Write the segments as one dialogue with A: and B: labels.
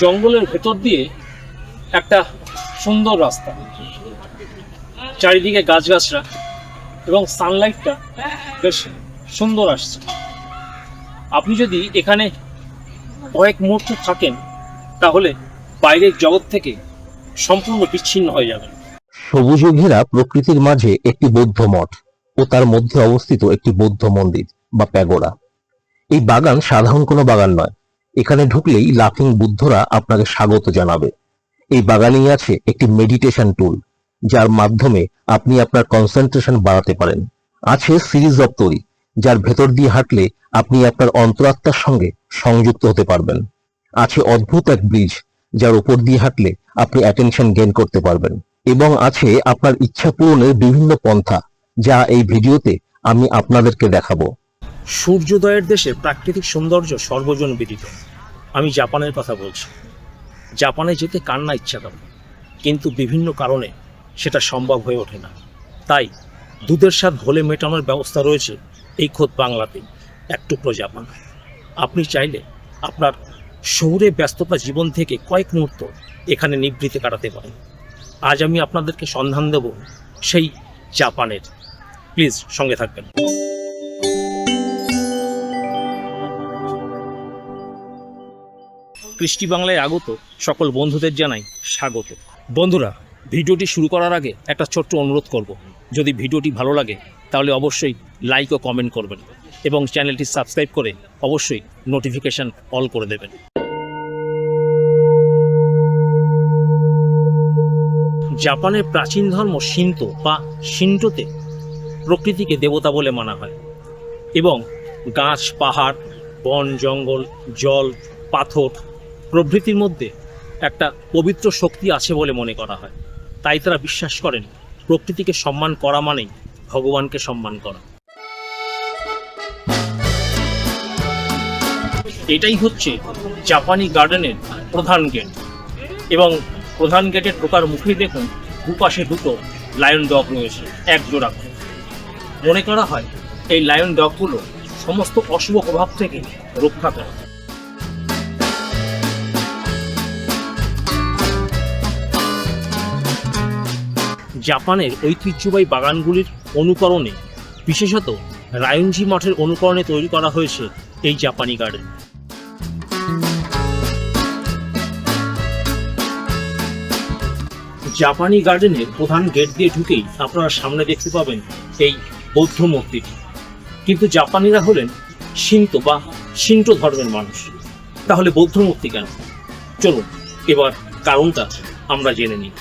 A: জঙ্গলের ভেতর দিয়ে একটা সুন্দর রাস্তা। চারিদিকে গাছগাছরা এবং সানলাইটটা বেশ সুন্দর আসছে। আপনি যদি এখানে কয়েক মুহূর্ত থাকেন, তাহলে বাইরের জগৎ থেকে সম্পূর্ণ বিচ্ছিন্ন হয়ে যাবেন।
B: সবুজে ঘেরা প্রকৃতির মাঝে একটি বৌদ্ধ মঠ ও তার মধ্যে অবস্থিত একটি বৌদ্ধ মন্দির বা প্যাগোডা। এই বাগান সাধারণ কোনো বাগান নয় এখানে ঢুকলেই লাফিং বুদ্ধরা আপনাকে স্বাগত জানাবে। এই বাগানেই আছে একটি মেডিটেশন টুল যার মাধ্যমে আপনি আপনার কনসেন্ট্রেশন বাড়াতে পারেন। আছে সিরিজ অফ তৈরি যার ভেতর দিয়ে হাঁটলে আপনি আপনার অন্তরাত্মার সঙ্গে সংযুক্ত হতে পারবেন। আছে অদ্ভুত এক ব্রিজ যার উপর দিয়ে হাঁটলে আপনি অ্যাটেনশন গেন করতে পারবেন। এবং আছে আপনার ইচ্ছা পূরণের বিভিন্ন পন্থা, যা এই ভিডিওতে আমি আপনাদেরকে দেখাবো।
A: সূর্যোদয়ের দেশে প্রাকৃতিক সৌন্দর্য সর্বজন বিদিত। আমি জাপানের কথা বলছি। জাপানে যেতে কার না ইচ্ছা করে। কিন্তু বিভিন্ন কারণে সেটা সম্ভব হয়ে ওঠে না। তাই দুধের স্বাদ ঘোলে মেটানোর ব্যবস্থা রয়েছে এই খোদ বাংলাতেই এক টুকরো জাপান। আপনি চাইলে আপনার শহুরে ব্যস্ততা জীবন থেকে কয়েক মুহূর্ত এখানে নিবৃত্তি কাটাতে পারেন। আজ আমি আপনাদেরকে সন্ধান দেব সেই জাপানের। প্লিজ সঙ্গে থাকবেন। কৃষ্টি বাংলায় আগত সকল বন্ধুদের জানাই স্বাগত। বন্ধুরা, ভিডিওটি শুরু করার আগে একটা ছোট্ট অনুরোধ করব। যদি ভিডিওটি ভালো লাগে, তাহলে অবশ্যই লাইক ও কমেন্ট করবেন এবং চ্যানেলটি সাবস্ক্রাইব করে অবশ্যই নোটিফিকেশন অল করে দেবেন। জাপানের প্রাচীন ধর্ম শিন্তো বা সিন্টোতে প্রকৃতিকে দেবতা বলে মানা হয় এবং গাছ, পাহাড়, বন, জঙ্গল, জল, পাথর প্রভৃতির মধ্যে একটা পবিত্র শক্তি আছে বলে মনে করা হয়। তাই তারা বিশ্বাস করেন, প্রকৃতিকে সম্মান করা মানেই ভগবানকে সম্মান করা। এটাই হচ্ছে জাপানি গার্ডেনের প্রধান গেট। এবং প্রধান গেটের ঢোকার মুখেই দেখুন, দুপাশে দুটো লায়ন ডগ রয়েছে, এক জোড়া। মনে করা হয়, এই লায়ন ডগগুলো সমস্ত অশুভ প্রভাব থেকে রক্ষা করে। জাপানের ঐতিহ্যবাহী বাগানগুলির অনুকরণে, বিশেষত রায়নজি মঠের অনুকরণে তৈরি করা হয়েছে এই জাপানি গার্ডেন। জাপানি গার্ডেনের প্রধান গেট দিয়ে ঢুকেই আপনারা সামনে দেখতে পাবেন এই বৌদ্ধ মূর্তিটি। কিন্তু জাপানিরা হলেন শিন্তো বা শিন্টো ধর্মের মানুষ। তাহলে বৌদ্ধ মূর্তি কেন? চলুন, এবার কারণটা আমরা জেনে নিই।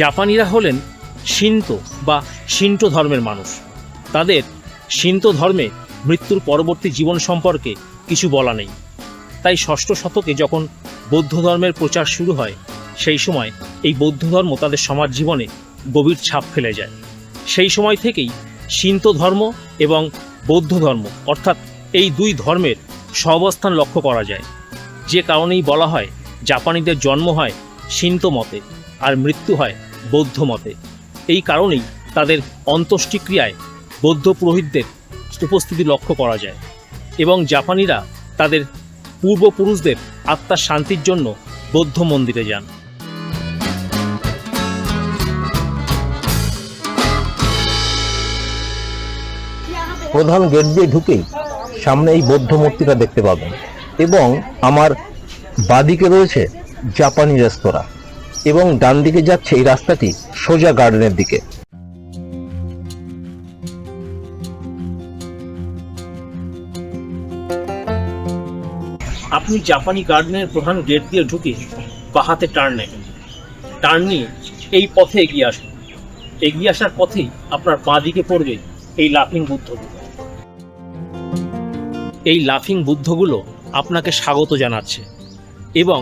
A: জাপানিরা হলেন শিন্তো বা শিন্টো ধর্মের মানুষ। তাদের শিন্তো ধর্মে মৃত্যুর পরবর্তী জীবন সম্পর্কে কিছু বলা নেই। তাই ষষ্ঠ শতকে যখন বৌদ্ধ ধর্মের প্রচার শুরু হয়, সেই সময় এই বৌদ্ধ ধর্ম তাদের সমাজ জীবনে গভীর ছাপ ফেলে যায়। সেই সময় থেকেই শিন্তো ধর্ম এবং বৌদ্ধ ধর্ম, অর্থাৎ এই দুই ধর্মের সহাবস্থান লক্ষ্য করা যায়। যে কারণেই বলা হয়, জাপানিদের জন্ম হয় শিন্তো মতে, আর মৃত্যু হয় বৌদ্ধ মতে এই কারণেই তাদের অন্ত্যেষ্টিক্রিয়ায় বৌদ্ধ পুরোহিতদের উপস্থিতি লক্ষ্য করা যায় এবং জাপানিরা তাদের পূর্বপুরুষদের আত্মার শান্তির জন্য বৌদ্ধ মন্দিরে যান।
B: প্রধান গেট দিয়ে ঢুকেই সামনে এই বৌদ্ধ মূর্তিটা দেখতে পাবেন এবং আমার বাদিকে রয়েছে জাপানি রেস্তোরাঁ। এবং ডান দিকে যাচ্ছে এই রাস্তাটি সোজা গার্ডেনের দিকে।
A: আপনি জাপানি গার্ডেনের প্রধান গেট দিয়ে ঢুকে বাহাতে টার্ন নেবেন টার্ন নিয়ে এই পথে এগিয়ে আসুন। এগিয়ে আসার পথেই আপনার বাঁ দিকে পড়বে এই লাফিং বুদ্ধগুলো। এই লাফিং বুদ্ধগুলো আপনাকে স্বাগত জানাচ্ছে এবং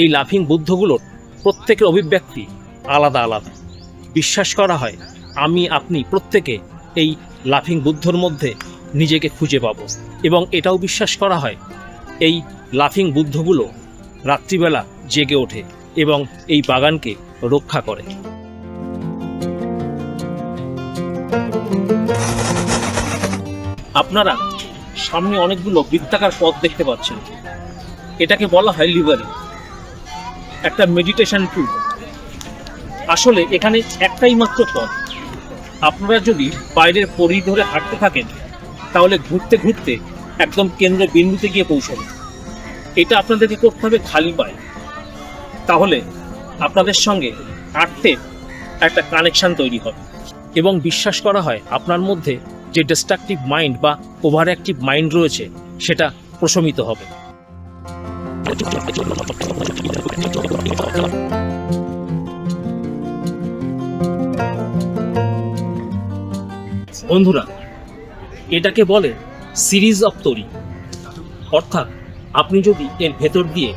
A: এই লাফিং বুদ্ধগুলোর প্রত্যেকের অভিব্যক্তি আলাদা আলাদা। বিশ্বাস করা হয়, আমি, আপনি প্রত্যেকে এই লাফিং বুদ্ধর মধ্যে নিজেকে খুঁজে পাব। এবং এটাও বিশ্বাস করা হয়, এই লাফিং বুদ্ধগুলো রাত্রিবেলা জেগে ওঠে এবং এই বাগানকে রক্ষা করে। আপনারা সামনে অনেকগুলো বৃত্তাকার পথ দেখতে পাচ্ছেন। এটাকে বলা হয় লিভারি। একটা মেডিটেশন টুল আসলে এখানে একটাই মাত্র পথ। আপনারা যদি বাইরের পরি ধরে হাঁটতে থাকেন, তাহলে ঘুরতে ঘুরতে একদম কেন্দ্র বিন্দুতে গিয়ে পৌঁছাবে এটা আপনাদেরকে করতে হবে খালি পায়ে। তাহলে আপনাদের সঙ্গে হাঁটতে একটা কানেকশন তৈরি হবে। এবং বিশ্বাস করা হয় আপনার মধ্যে যে ডিস্ট্রাকটিভ মাইন্ড বা ওভার অ্যাক্টিভ মাইন্ড রয়েছে, সেটা প্রশমিত হবে। বন্ধুরা, এটাকে বলে সিরিজ অফ তরি। অর্থাৎ আপনি যদি এর ভেতর দিয়ে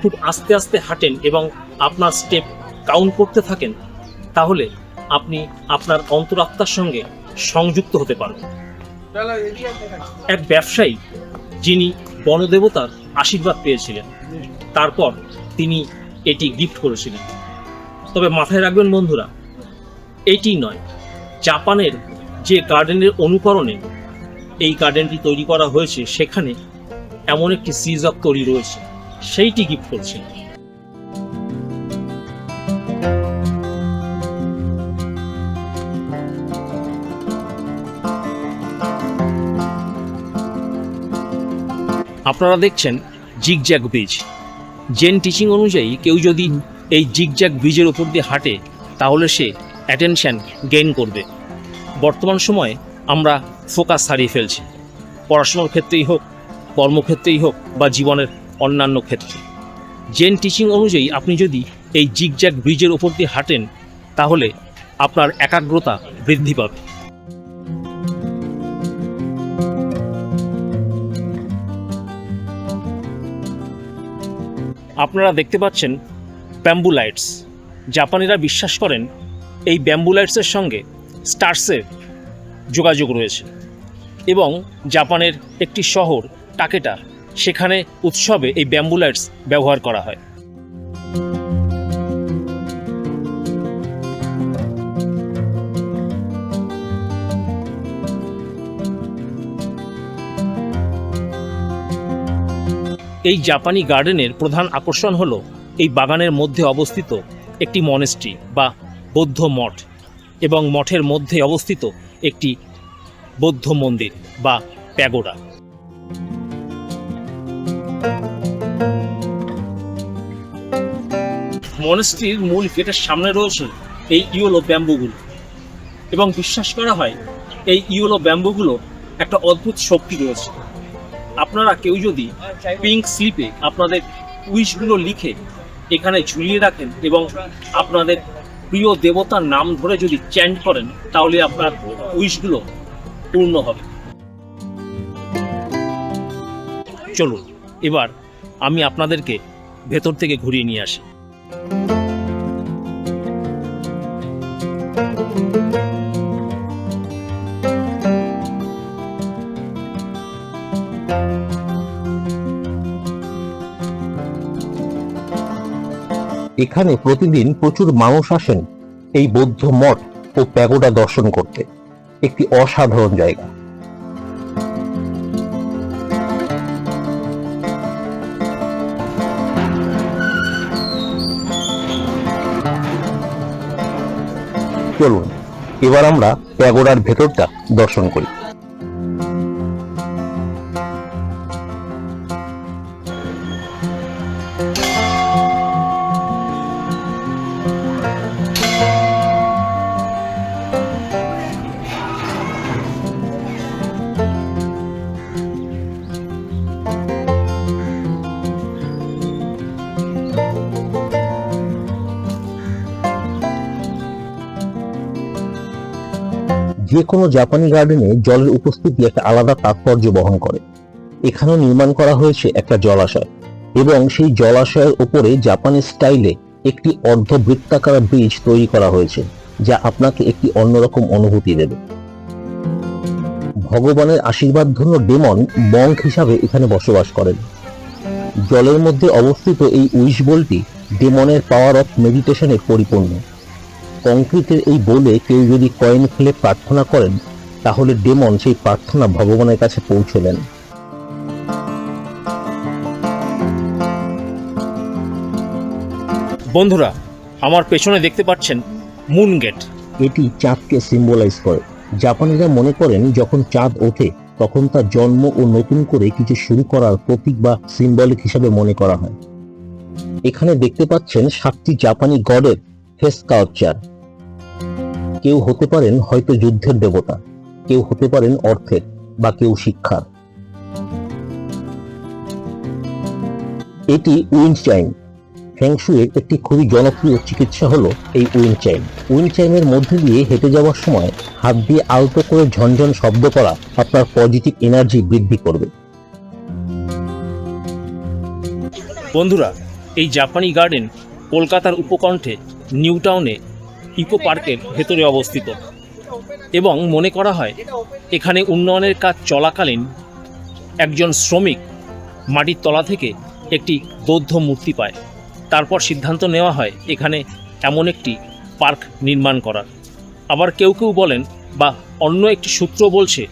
A: খুব আস্তে আস্তে হাঁটেন এবং আপনার স্টেপ কাউন্ট করতে থাকেন, তাহলে আপনি আপনার অন্তরাত্মার সঙ্গে সংযুক্ত হতে পারবেন। এক ব্যবসায়ী যিনি বনদেবতার আশীর্বাদ পেয়েছিলেন। তারপর তিনি এটি গিফট করেছিলেন। তবে মাথায় রাখবেন বন্ধুরা, এটি নয়, জাপানের যে গার্ডেনের অনুকরণে এই গার্ডেনটি তৈরি করা হয়েছে, সেখানে এমন একটি সিজ অফ তৈরি রয়েছে, সেইটি গিফট করছেন আপনারা দেখছেন জিগজ্যাগ ব্রিজ। জেন টিচিং অনুযায়ী কেউ যদি এই জিগজ্যাগ ব্রিজের উপর দিয়ে হাঁটে তাহলে সে অ্যাটেনশন গেইন করবে। বর্তমান সময়ে আমরা ফোকাস হারিয়ে ফেলছি। পড়াশোনার ক্ষেত্রেই হোক কর্মক্ষেত্রেই হোক বা জীবনের অন্যান্য ক্ষেত্রে। জেন টিচিং অনুযায়ী আপনি যদি এই জিগজ্যাগ ব্রিজের উপর দিয়ে হাঁটেন তাহলে আপনার একাগ্রতা বৃদ্ধি পাবে। আপনারা দেখতে পাচ্ছেন ব্যাম্বু লাইটস। জাপানিরা বিশ্বাস করেন এই ব্যাম্বু লাইটসের সঙ্গে স্টার্সের যোগাযোগ রয়েছে এবং জাপানের একটি শহর টাকেটা, সেখানে উৎসবে এই ব্যাম্বু লাইটস ব্যবহার করা হয়। এই জাপানি গার্ডেনের প্রধান আকর্ষণ হলো এই বাগানের মধ্যে অবস্থিত একটি মনেস্ট্রি বা বৌদ্ধ মঠ এবং মঠের মধ্যে অবস্থিত একটি বৌদ্ধ মন্দির বা প্যাগোডা। মনেস্ট্রির মূল গেটের সামনে রয়েছে এই ইউলো ব্যাম্বুগুলো এবং বিশ্বাস করা হয় এই ইউলো ব্যাম্বুগুলো একটা অদ্ভুত শক্তি রয়েছে। আপনারা কেউ যদি পিঙ্ক স্লিপে আপনাদের উইশগুলো লিখে এখানে ঝুলিয়ে রাখেন এবং আপনাদের প্রিয় দেবতার নাম ধরে যদি চ্যান্ট করেন, তাহলে আপনার উইশগুলো পূর্ণ হবে। চলুন, এবার আমি আপনাদেরকে ভেতর থেকে ঘুরিয়ে নিয়ে আসি।
B: এখানে প্রতিদিন প্রচুর মানুষ আসেন এই বৌদ্ধ মঠ ও প্যাগোডা দর্শন করতে। একটি অসাধারণ জায়গা। চলুন, এবার আমরা প্যাগোডার ভেতরটা দর্শন করি। যে কোনো জাপানি গার্ডেনে জলের উপস্থিতি একটা আলাদা তাৎপর্য বহন করে। এখানেও নির্মাণ করা হয়েছে একটা জলাশয় এবং সেই জলাশয়ের উপরে জাপানি স্টাইলে একটি অর্ধবৃত্তাকার ব্রিজ তৈরি করা হয়েছে, যা আপনাকে একটি অন্যরকম অনুভূতি দেবে। ভগবানের আশীর্বাদ ধন্য ডেমন মঙ্ক হিসাবে এখানে বসবাস করেন। জলের মধ্যে অবস্থিত এই উইশ বলটি ডেমনের পাওয়ার অফ মেডিটেশনে পরিপূর্ণ। কংক্রিটের এই বলে কেউ যদি কয়েন ফেলে প্রার্থনা করেন তাহলে ডেমন সেই প্রার্থনা ভগবানের কাছে পৌঁছলেন।
A: বন্ধুরা আমার পেছনে দেখতে পাচ্ছেন মুন গেট
B: এটি চাঁদকে সিম্বলাইজ করে। জাপানিরা মনে করেন যখন চাঁদ ওঠে তখন তার জন্ম ও নতুন করে কিছু শুরু করার প্রতীক বা সিম্বলিক হিসাবে মনে করা হয়। এখানে দেখতে পাচ্ছেন সাতটি জাপানি গডের ফেস কালচার। কেউ হতে পারেন হয়তো যুদ্ধের দেবতা, কেউ হতে পারেন অর্থের বা কেউ শিক্ষার। এটি উইন্ড ফ্যাংশুয়ের একটি খুবই জনপ্রিয় চিকিৎসা হলো এই উইন্ড চাইমের মধ্যে দিয়ে হেঁটে যাওয়ার সময় হাত দিয়ে আলতো করে ঝনঝন শব্দ করা আপনার পজিটিভ এনার্জি বৃদ্ধি করবে।
A: বন্ধুরা, এই জাপানি গার্ডেন কলকাতার উপকণ্ঠে নিউ টাউনে ইকো পার্কের ভেতরে অবস্থিত। এবং মনে করা হয়, এখানে উন্নয়নের কাজ চলাকালীন একজন শ্রমিক মাটির তলা থেকে একটি বৌদ্ধ মূর্তি পায়। তারপর সিদ্ধান্ত নেওয়া হয়, এখানে এমন একটি পার্ক নির্মাণ করার। আবার কেউ কেউ বলেন, বা, অন্য একটি সূত্র বলছে,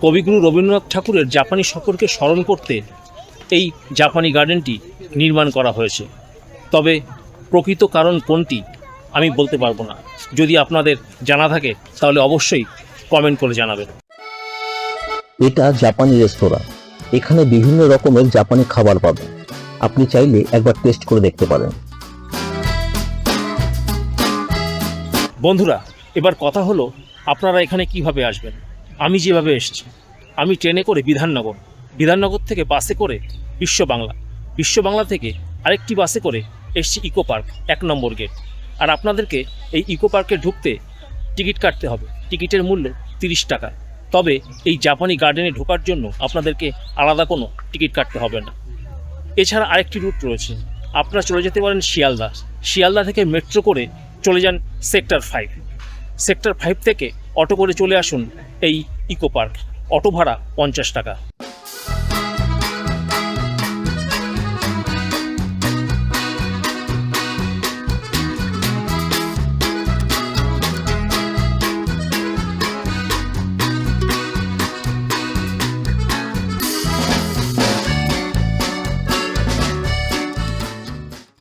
A: কবিগুরু রবীন্দ্রনাথ ঠাকুরের জাপানি সফরকে স্মরণ করতে এই জাপানি গার্ডেনটি নির্মাণ করা হয়েছে। তবে প্রকৃত কারণ কোনটি আমি বলতে পারব না। যদি আপনাদের জানা থাকে তাহলে অবশ্যই কমেন্ট করে জানাবেন।
B: এটা জাপানি রেস্তোরাঁ। এখানে বিভিন্ন রকমের জাপানি খাবার পাবেন। আপনি চাইলে একবার টেস্ট করে দেখতে পারেন।
A: বন্ধুরা এবার কথা হলো আপনারা এখানে কীভাবে আসবেন? আমি যেভাবে এসেছি আমি ট্রেনে করে বিধাননগর। বিধাননগর থেকে বাসে করে বিশ্ব বাংলা। বিশ্ব বাংলা থেকে আরেকটি বাসে করে এসছি ইকো পার্ক, এক নম্বর গেট। আর আপনাদেরকে এই ইকো পার্কে ঢুকতে টিকিট কাটতে হবে। টিকিটের মূল্য তিরিশ টাকা। তবে এই জাপানি গার্ডেনে ঢোকার জন্য আপনাদেরকে আলাদা কোনো টিকিট কাটতে হবে না। এছাড়া আরেকটি রুট রয়েছে। আপনারা চলে যেতে পারেন শিয়ালদা। শিয়ালদা থেকে মেট্রো করে চলে যান সেক্টর ফাইভ। সেক্টর ফাইভ থেকে অটো করে চলে আসুন এই ইকো পার্ক। অটো ভাড়া পঞ্চাশ টাকা।